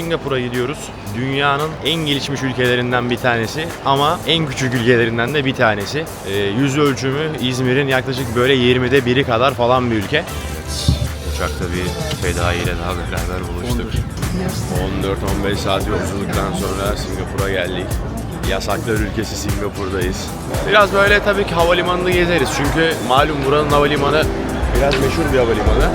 Singapur'a gidiyoruz. Dünyanın en gelişmiş ülkelerinden bir tanesi ama en küçük ülkelerinden de bir tanesi. Ee, yüz ölçümü İzmir'in yaklaşık böyle 20'de biri kadar falan bir ülke. Evet, uçakta bir fedai ile daha beraber buluştuk. 14-15 saat yolculuktan sonra Singapur'a geldik. Yasaklar ülkesi Singapur'dayız. Biraz böyle tabii ki havalimanını gezeriz. Çünkü malum buranın havalimanı biraz meşhur bir havalimanı.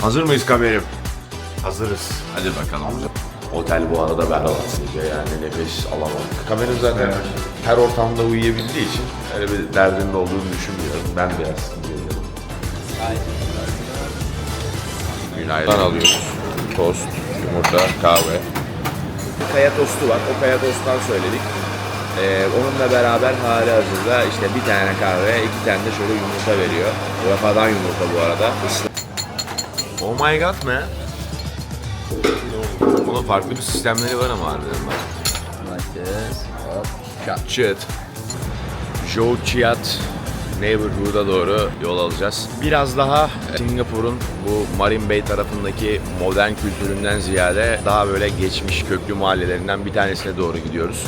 Hazır mıyız kamerim? Hazırız. Hadi bakalım. Otel bu arada berbat sizce yani nefes alamam. Kamerim zaten her ortamda uyuyabildiği için öyle bir derdinin olduğunu düşünmüyorum. Ben biraz sıkılıyorum. Günaydın alıyoruz. Tost, yumurta, kahve. Kaya tostu var. O kaya tosttan söyledik. Ee, onunla beraber hali hazırda işte bir tane kahve, iki tane de şöyle yumurta veriyor. Rafadan yumurta bu arada. Oh my god man. Bunun farklı bir sistemleri var ama harbiden bak. Like this. Up. Shot. Shit. Joe Chiat Neighborhood'a doğru yol alacağız. Biraz daha Singapur'un bu Marine Bay tarafındaki modern kültüründen ziyade daha böyle geçmiş köklü mahallelerinden bir tanesine doğru gidiyoruz.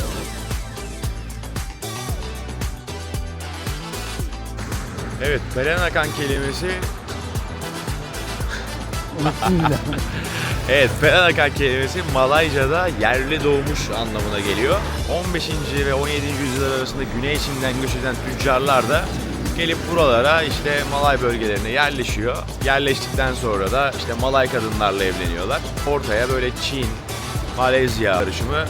Evet, Peranakan kelimesi Evet, Peranakan kelimesi Malayca'da yerli doğmuş anlamına geliyor. 15. ve 17. yüzyıllar arasında Güney Çin'den göç eden tüccarlar da gelip buralara işte Malay bölgelerine yerleşiyor. Yerleştikten sonra da işte Malay kadınlarla evleniyorlar. Ortaya böyle Çin, Malezya karışımı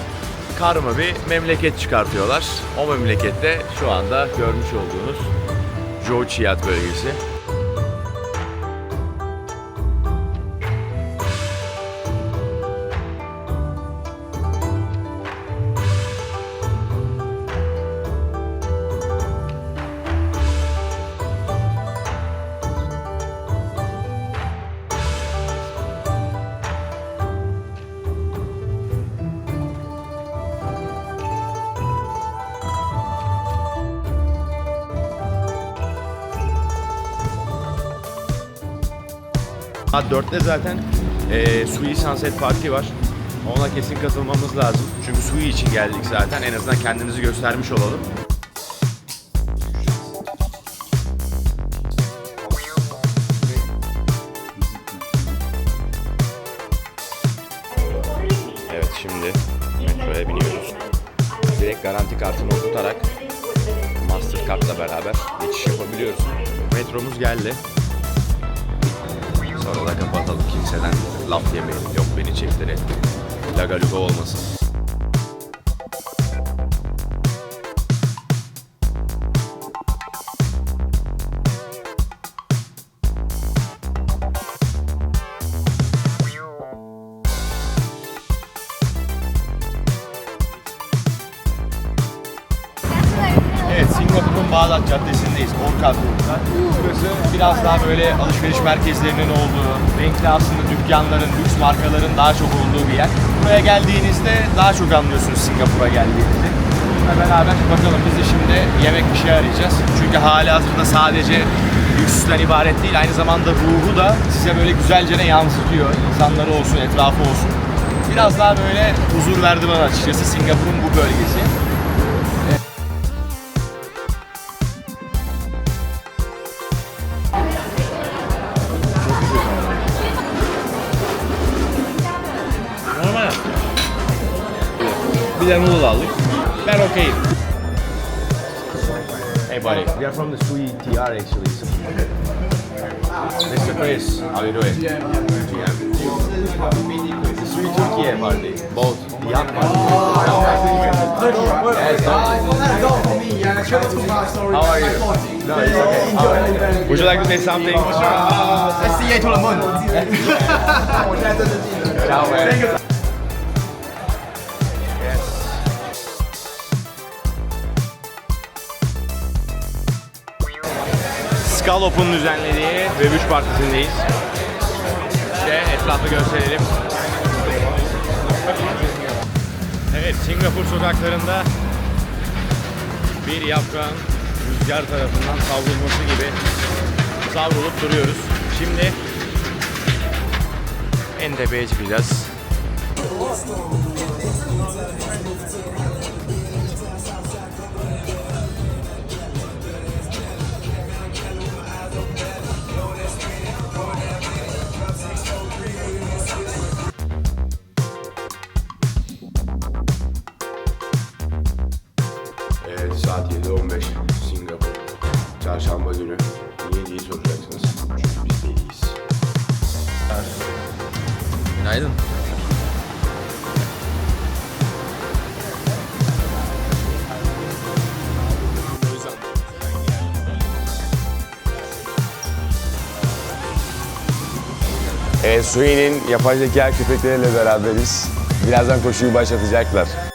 karma bir memleket çıkartıyorlar. O memlekette şu anda görmüş olduğunuz Zhou Chiat bölgesi. Saat 4'te zaten e, Sui Sunset Party var. Ona kesin katılmamız lazım. Çünkü Sui için geldik zaten. En azından kendimizi göstermiş olalım. Evet şimdi metroya biniyoruz. Direkt garanti kartını okutarak Mastercard'la beraber geçiş yapabiliyoruz. Metromuz geldi. Sonra da kapatalım kimseden laf yemeyelim. Yok beni çektire. Lagaluga olmasın. Caddesi'ndeyiz, Orchard Road'da. Burası biraz daha böyle alışveriş merkezlerinin olduğu, renkli aslında dükkanların, lüks markaların daha çok olduğu bir yer. Buraya geldiğinizde daha çok anlıyorsunuz Singapur'a geldiğinizde. Bununla beraber bakalım biz de şimdi yemek bir şey arayacağız. Çünkü hali hazırda sadece lüksden ibaret değil, aynı zamanda ruhu da size böyle güzelce ne yansıtıyor. İnsanları olsun, etrafı olsun. Biraz daha böyle huzur verdi bana açıkçası Singapur'un bu bölgesi. Bir de noodle aldık. Ben okeyim. Hey buddy, we are from the Sui TR actually. So... Mr. Chris, how you doing? GM. The Sui Türkiye party. Both. The young party. Yes, How are you? No, it's okay. How are you? Would you like to say something? SCA tout le monde。Ciao, man. Scallop'un düzenlediği ve 3 partisindeyiz. İşte etrafı gösterelim. Evet, Singapur sokaklarında bir yaprağın rüzgar tarafından savrulması gibi savrulup duruyoruz. Şimdi en tepeye çıkacağız. Günü. Niye diye soracaksınız. Çünkü biz deliyiz. Günaydın. Evet Sui'nin yapay zeka köpekleriyle beraberiz. Birazdan koşuyu başlatacaklar.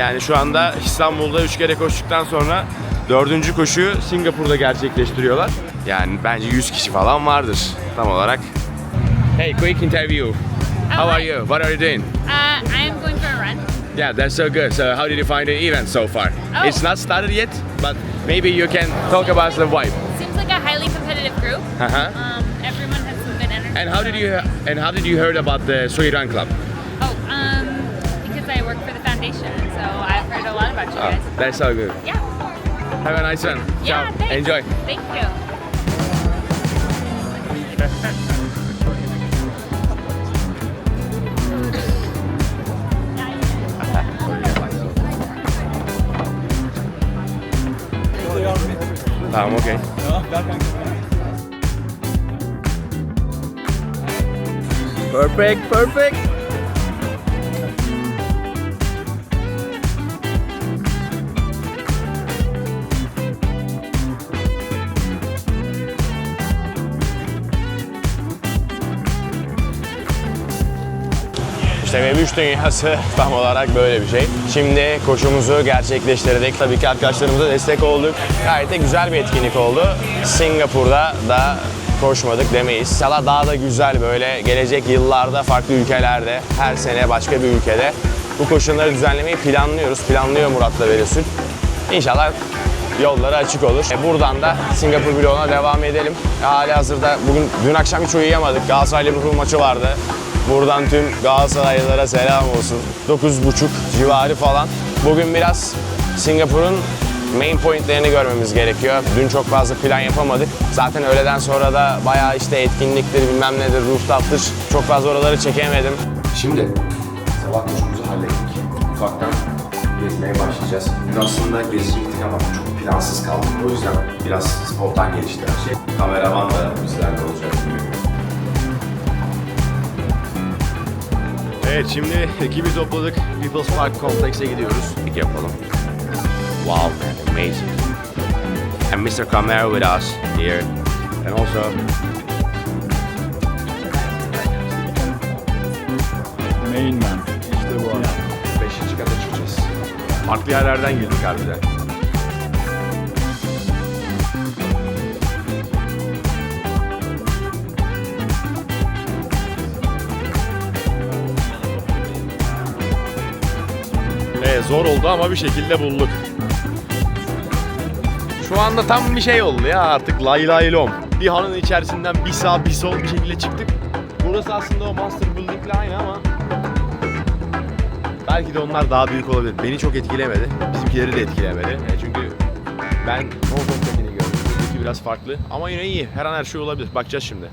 Yani şu anda İstanbul'da 3 kere koştuktan sonra dördüncü koşuyu Singapur'da gerçekleştiriyorlar. Yani bence 100 kişi falan vardır tam olarak. Hey, quick interview. How are you? What are you doing? Uh, I am going for a run. Yeah, that's so good. So how did you find the event so far? Oh. It's not started yet, but maybe you can talk about the vibe. Seems like a highly competitive group. Uh-huh. Um, everyone has some good energy. And how did you and how did you heard about the Sui Run Club? About you Oh, guys. that's so good. Yeah. Have a nice one. Yeah. Ciao. Thanks. Enjoy. Thank you. Ah, tamam, okey. Perfect, perfect. İşte Web3 dünyası tam olarak böyle bir şey. Şimdi koşumuzu gerçekleştirdik. Tabii ki arkadaşlarımıza destek olduk. Gayet de güzel bir etkinlik oldu. Singapur'da da koşmadık demeyiz. İnşallah daha da güzel böyle gelecek yıllarda farklı ülkelerde her sene başka bir ülkede bu koşuları düzenlemeyi planlıyoruz. Planlıyor Murat'la Verisül. İnşallah yolları açık olur. E, buradan da Singapur bloğuna devam edelim. Hali hazırda bugün dün akşam hiç uyuyamadık. Galatasaray Liverpool maçı vardı. Buradan tüm Galatasaraylılara selam olsun. 9.30 civarı falan. Bugün biraz Singapur'un main pointlerini görmemiz gerekiyor. Dün çok fazla plan yapamadık. Zaten öğleden sonra da bayağı işte etkinliktir bilmem nedir, rooftop'tır. Çok fazla oraları çekemedim. Şimdi sabah koşumuzu hallettik. Ufaktan gezmeye başlayacağız. Dün aslında gezecektik ama çok plansız kaldık. O yüzden biraz spontan gelişti her şey. Kameraman da bizlerle olacak. Evet şimdi ekibi topladık. People's Park Complex'e gidiyoruz. Pik yapalım. Wow man, amazing. And Mr. Camaro with us here. And also Main man. İşte bu adam. 5. kata çıkacağız. farklı yerlerden girdik harbiden. Zor oldu ama bir şekilde bulduk. Şu anda tam bir şey oldu ya artık lay lay lom. Bir hanın içerisinden bir sağ bir sol bir şekilde çıktık. Burası aslında o Master Building'le aynı ama Belki de onlar daha büyük olabilir. Beni çok etkilemedi. Bizimkileri de etkilemedi. E, çünkü ben Hongkong'dakini gördüm. Buradaki biraz farklı. Ama yine iyi. Her an her şey olabilir. Bakacağız şimdi.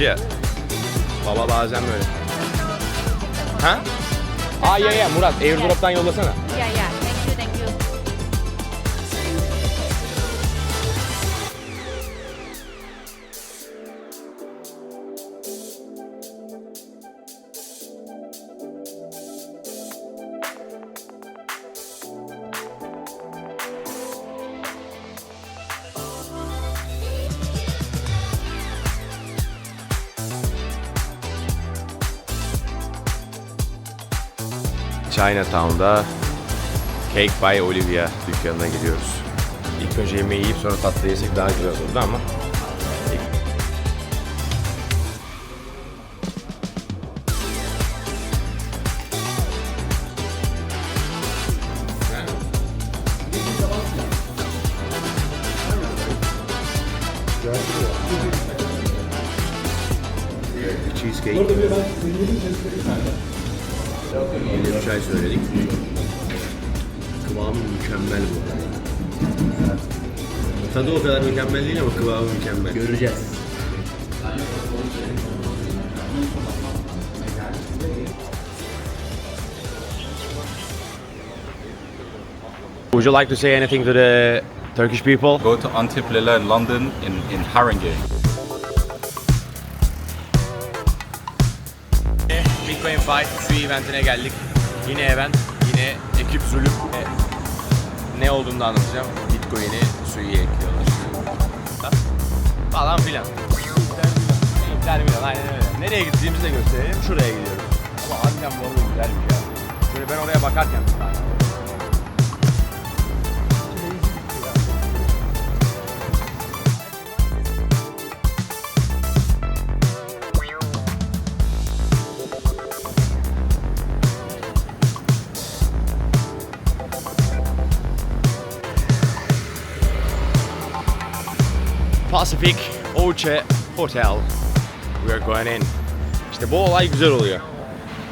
Ya. Baba bazen böyle. Ha? Aa ya ya Murat airdrop'tan yollasana. Chinatown'da Cake by Olivia dükkanına gidiyoruz. İlk önce yemeği yiyip sonra tatlı yesek daha güzel olurdu ama Bir çay söyledik. Kıvamı mükemmel bu arada. Tadı o kadar mükemmel değil ama kıvamı mükemmel. Göreceğiz. Would you like to say anything to the Turkish people? Go to Antepleler London in, in Haringey. Fight Sui eventine geldik. Yine event, yine ekip zulüm. Ne olduğunu da anlatacağım. Bitcoin'i Sui'ye ekliyorlar. Falan filan. Terminal aynen öyle. Nereye gittiğimizi de gösterelim. Şuraya gidiyoruz. Ama harbiden bu arada güzelmiş ya. Şöyle ben oraya bakarken Pacific Oce Hotel. We are going in. İşte bu olay güzel oluyor.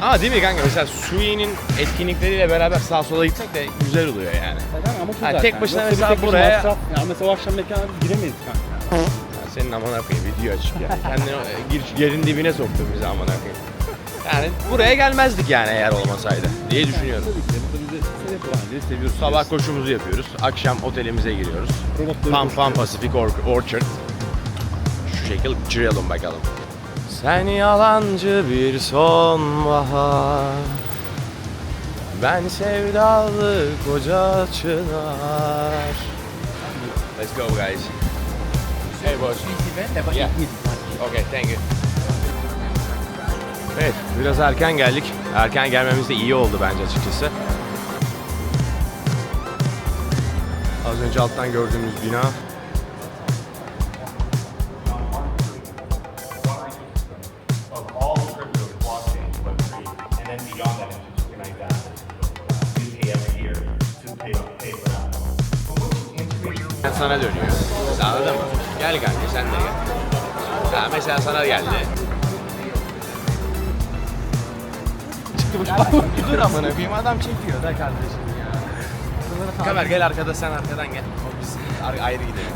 Ama değil mi kanka mesela Sui'nin etkinlikleriyle beraber sağa sola gitsek de güzel oluyor yani. Ama şu Ha, zaten. tek başına Yoksa bir mesela tek buraya- masraf. Ya mesela o akşam mekana biz giremeyiz kanka. Ya senin amına koyayım video açık yani. Kendini e, gir, yerin dibine soktun bizi amına koyayım. Yani buraya gelmezdik yani eğer olmasaydı diye düşünüyorum. Tabii ki bizi seviyoruz. Sabah koşumuzu yapıyoruz. Akşam otelimize giriyoruz. Koşuyoruz. Pam Pacific Or- Orchard. Şu şekil girelim bakalım. Sen yalancı bir sonbahar Ben sevdalı koca çınar Let's go guys. Hey boss. Yeah. Okay, thank you. Evet, biraz erken geldik. Erken gelmemiz de iyi oldu bence açıkçası. That. But once you integrate sana dönüyor. Anladın mı? Gel kanka sen de gel. Ha, mesela sana geldi. Çıktı bu Dur amına koyayım adam çekiyor da kardeşim ya. Kamer gel arkada sen arkadan gel. Biz ar- ayrı gidelim.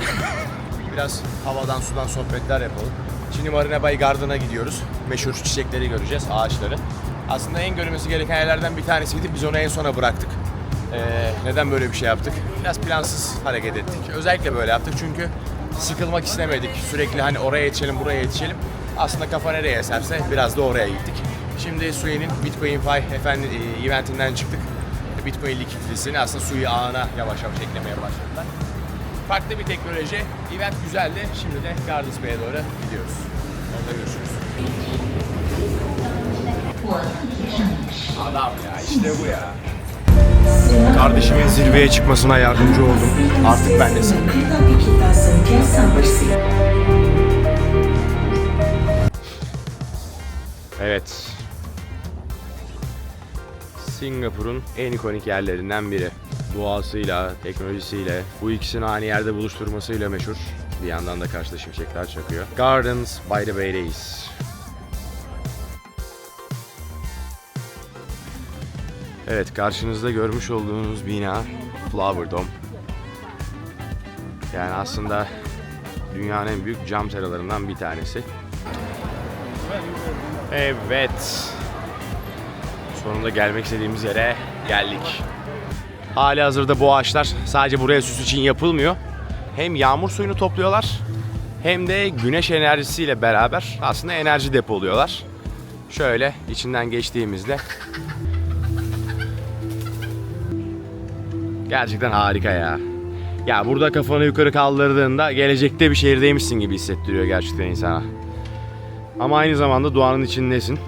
Biraz havadan sudan sohbetler yapalım. Şimdi Marina Bay Garden'a gidiyoruz. Meşhur çiçekleri göreceğiz, ağaçları. Aslında en görülmesi gereken yerlerden bir tanesiydi. Biz onu en sona bıraktık. Ee, neden böyle bir şey yaptık? Biraz plansız hareket ettik. Özellikle böyle yaptık çünkü sıkılmak istemedik. Sürekli hani oraya yetişelim, buraya yetişelim. Aslında kafa nereye eserse biraz da oraya gittik. Şimdi Sui'nin Bitcoin Fi efendi, e, eventinden çıktık. Bitcoin likiditesini aslında Sui ağına yavaş yavaş eklemeye başladılar. Farklı bir teknoloji. Event güzeldi. Şimdi de Gardens Bay'e doğru gidiyoruz. Orada görüşürüz. Adam ya işte bu ya. Kardeşimin zirveye çıkmasına yardımcı oldum. Artık bendesin. Evet. Singapur'un en ikonik yerlerinden biri. Doğasıyla, teknolojisiyle, bu ikisini aynı yerde buluşturmasıyla meşhur. Bir yandan da karşıda şimşekler çakıyor. Gardens by the Bay'deyiz. Evet, karşınızda görmüş olduğunuz bina Flower Dome. Yani aslında dünyanın en büyük cam seralarından bir tanesi. Evet. Sonunda gelmek istediğimiz yere geldik. Hali hazırda bu ağaçlar sadece buraya süs için yapılmıyor. Hem yağmur suyunu topluyorlar hem de güneş enerjisiyle beraber aslında enerji depoluyorlar. Şöyle içinden geçtiğimizde gerçekten harika ya. Ya burada kafanı yukarı kaldırdığında gelecekte bir şehirdeymişsin gibi hissettiriyor gerçekten insana. Ama aynı zamanda doğanın içindesin.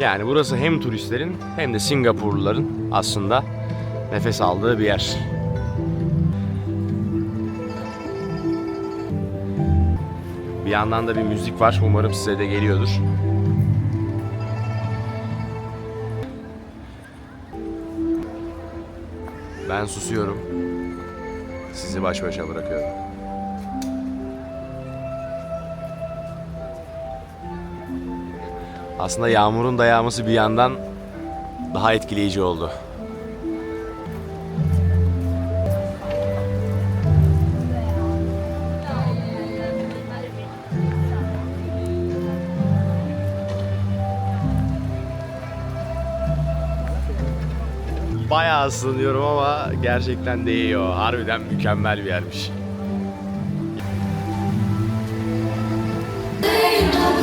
Yani burası hem turistlerin hem de Singapurluların aslında nefes aldığı bir yer. Bir yandan da bir müzik var. Umarım size de geliyordur. Ben susuyorum. Sizi baş başa bırakıyorum. Aslında yağmurun da yağması bir yandan daha etkileyici oldu. Bayağı ısınıyorum ama gerçekten değiyor. Harbiden mükemmel bir yermiş.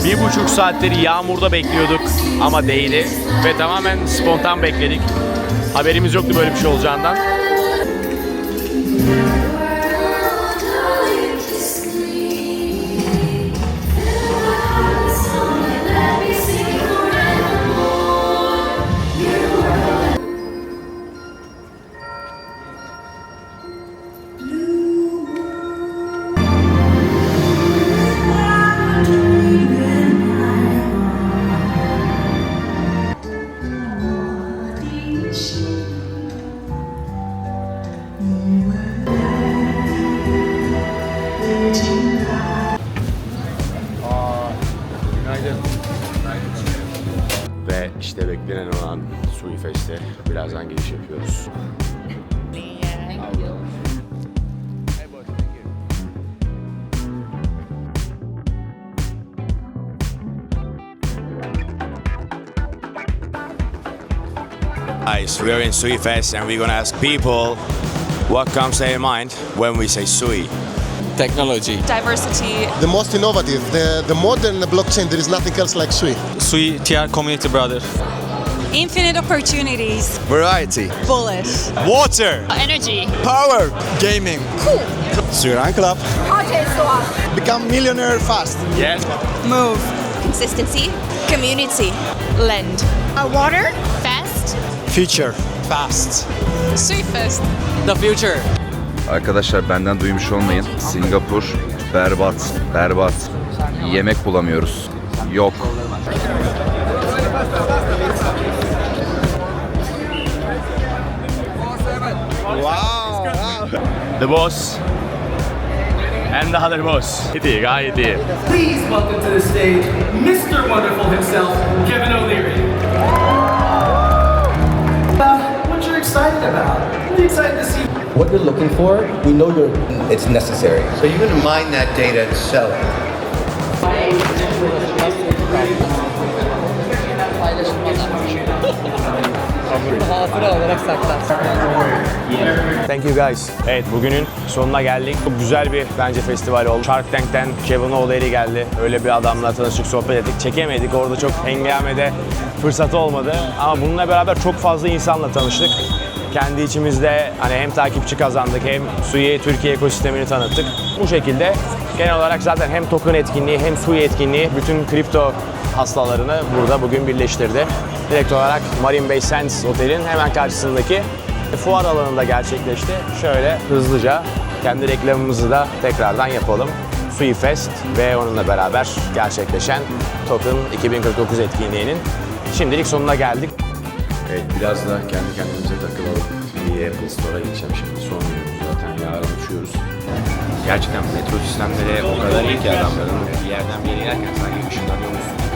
Bir buçuk saattir yağmurda bekliyorduk ama değdi ve tamamen spontan bekledik. Haberimiz yoktu böyle bir şey olacağından. Işte olan Sui Fest'e birazdan giriş yapıyoruz. Guys, we are in Sui Fest and we're gonna ask people what comes to their mind when we say Sui. Technology. diversity. The most innovative, the, the modern blockchain, there is nothing else like Sui. Sui TR Community Brother. Infinite opportunities. Variety. Bullish. Water! Energy. Power. Gaming. Sui Run Club. Become millionaire fast. Yeah. Move. Consistency. Community. Lend. A water. Fast. Future. Fast. Sweetest. The future. Arkadaşlar benden duymuş olmayın. Singapur berbat, berbat. Yemek bulamıyoruz. Yok. The boss and the other boss. Gayet iyi, gayet iyi. Please welcome to the stage Mr. Wonderful himself, Kevin O'Leary. Uh, what you're excited about? What are you excited to see? what you're looking for, we know you're, it's necessary. So you're going to mine that data and sell it. Thank you guys. Evet bugünün sonuna geldik. Çok güzel bir bence festival oldu. Shark Tank'ten Kevin O'Leary geldi. Öyle bir adamla tanıştık, sohbet ettik. Çekemedik. Orada çok hengamede fırsatı olmadı. Ama bununla beraber çok fazla insanla tanıştık. Kendi içimizde hani hem takipçi kazandık hem Sui Türkiye ekosistemini tanıttık. Bu şekilde genel olarak zaten hem token etkinliği hem Sui etkinliği bütün kripto hastalarını burada bugün birleştirdi. Direkt olarak Marine Bay Sands Otel'in hemen karşısındaki fuar alanında gerçekleşti. Şöyle hızlıca kendi reklamımızı da tekrardan yapalım. Sui Fest ve onunla beraber gerçekleşen Token 2049 etkinliğinin şimdilik sonuna geldik. Evet biraz da kendi kendimize takılalım. Bir Apple Store'a gideceğim şimdi. Son günümüz zaten yarın uçuyoruz. Gerçekten metro sistemleri o kadar iyi ki adamların bir yerden bir yere inerken sanki ışınlanıyormuşsun.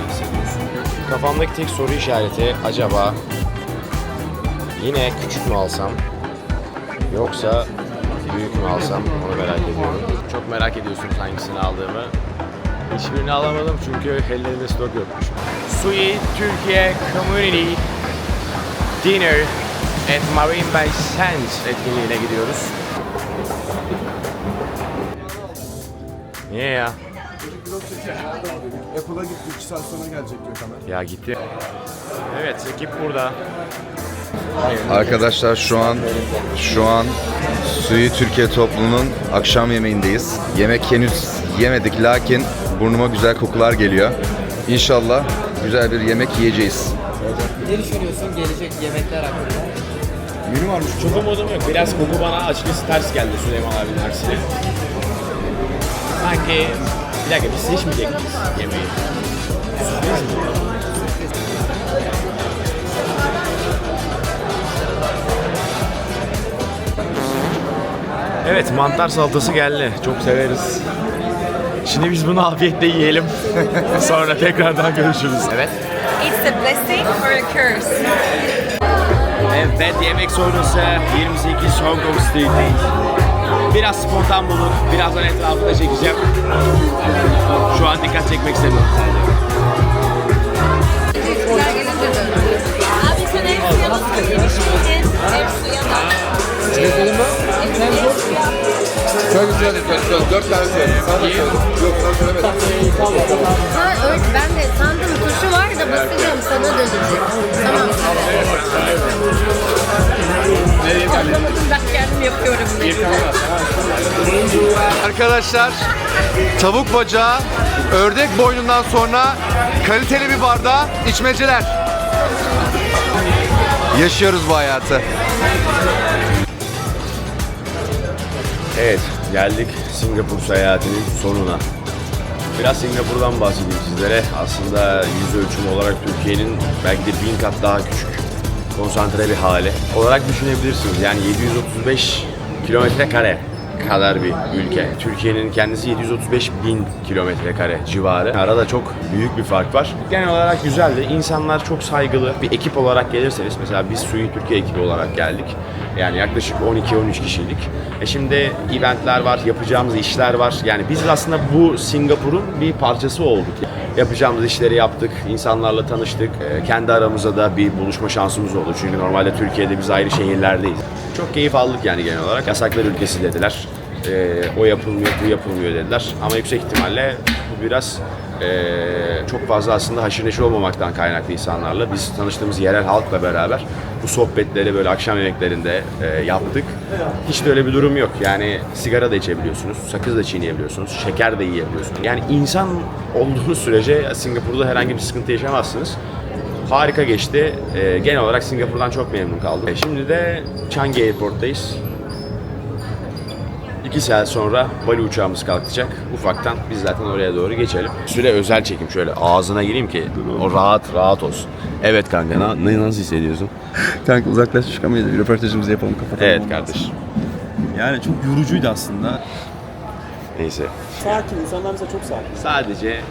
Kafamdaki tek soru işareti acaba yine küçük mü alsam yoksa büyük mü alsam onu merak ediyorum. Çok merak ediyorsunuz hangisini aldığımı. Hiçbirini alamadım çünkü ellerinde stok yokmuş. Sui Türkiye Community Dinner at Marine Bay Sands etkinliğine gidiyoruz. Niye ya? Apple'a gitti 2 saat sonra gelecek diyor kamera. Ya gitti. Evet ekip burada. Arkadaşlar şu an şu an Suyu Türkiye topluluğunun akşam yemeğindeyiz. Yemek henüz yemedik lakin burnuma güzel kokular geliyor. İnşallah güzel bir yemek yiyeceğiz. Ne düşünüyorsun gelecek yemekler hakkında? Menü varmış. Çok umudum yok. Biraz koku bana açıkçası ters geldi Süleyman abinin aksine. Sanki bir dakika biz seçmeyecek miyiz yemeği? Sürpriz mi? Evet mantar salatası geldi. Çok severiz. Şimdi biz bunu afiyetle yiyelim. Sonra tekrardan görüşürüz. Evet. It's a blessing or a curse? Evet yemek sonrası 28 Hong Kong Street'teyiz. Biraz spontan bulduk. Birazdan etrafında çekeceğim. Şu an dikkat çekmek istemiyorum sadece. Şöyle şöyle şöyle 4 tane. Sana. Yok sana söylemedim. Ben de sandım basacağım sana dönecek. Tamam. Anlamadım ben kendim yapıyorum. Arkadaşlar tavuk bacağı, ördek boynundan sonra kaliteli bir bardağa içmeceler. Yaşıyoruz bu hayatı. Evet geldik Singapur seyahatinin sonuna. Biraz Singapur'dan bahsedeyim sizlere. Aslında yüz ölçümü olarak Türkiye'nin belki de bin kat daha küçük konsantre bir hali olarak düşünebilirsiniz. Yani 735 kilometre kare kadar bir ülke. Türkiye'nin kendisi 735 bin kilometre kare civarı. Arada çok büyük bir fark var. Genel olarak güzeldi. İnsanlar çok saygılı. Bir ekip olarak gelirseniz mesela biz Suyu Türkiye ekibi olarak geldik. Yani yaklaşık 12-13 kişilik. E şimdi eventler var, yapacağımız işler var. Yani biz aslında bu Singapur'un bir parçası olduk. Yapacağımız işleri yaptık, insanlarla tanıştık. E, kendi aramızda da bir buluşma şansımız oldu. Çünkü normalde Türkiye'de biz ayrı şehirlerdeyiz. Çok keyif aldık yani genel olarak. Yasaklar ülkesi dediler. E, o yapılmıyor, bu yapılmıyor dediler. Ama yüksek ihtimalle bu biraz e, çok fazla aslında haşır neşir olmamaktan kaynaklı insanlarla. Biz tanıştığımız yerel halkla beraber bu sohbetleri böyle akşam yemeklerinde e, yaptık. Hiç de öyle bir durum yok. Yani sigara da içebiliyorsunuz, sakız da çiğneyebiliyorsunuz, şeker de yiyebiliyorsunuz. Yani insan olduğunuz sürece Singapur'da herhangi bir sıkıntı yaşamazsınız. Harika geçti. E, genel olarak Singapur'dan çok memnun kaldım. E, şimdi de Changi Airport'tayız. İki saat sonra Bali uçağımız kalkacak. Ufaktan biz zaten oraya doğru geçelim. Süre özel çekim şöyle ağzına gireyim ki o rahat rahat olsun. Evet kanka na- ne, nasıl hissediyorsun? Kanka uzaklaş çıkamayız. Bir röportajımızı yapalım kapatalım. Evet kardeş. Yani çok yorucuydu aslında. Neyse. Sakin. insanlar mesela çok sakin. Sadece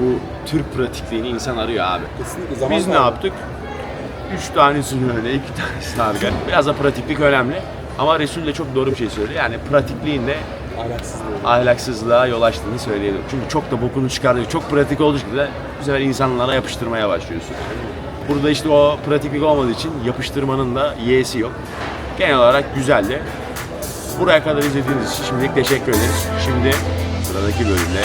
bu Türk pratikliğini insan arıyor abi. Kesinlikle zaman Biz ne yaptık? Üç tanesini öyle, iki tanesini arka. Biraz da pratiklik önemli. Ama Resul de çok doğru bir şey söyledi. Yani pratikliğin de Ahlaksızlığı. ahlaksızlığa yol açtığını söyleyelim. Çünkü çok da bokunu çıkardık. Çok pratik olduğu için de bu sefer insanlara yapıştırmaya başlıyorsun. Burada işte o pratiklik olmadığı için yapıştırmanın da y'si yok. Genel olarak güzeldi. Buraya kadar izlediğiniz için şimdilik teşekkür ederiz. Şimdi sıradaki bölümde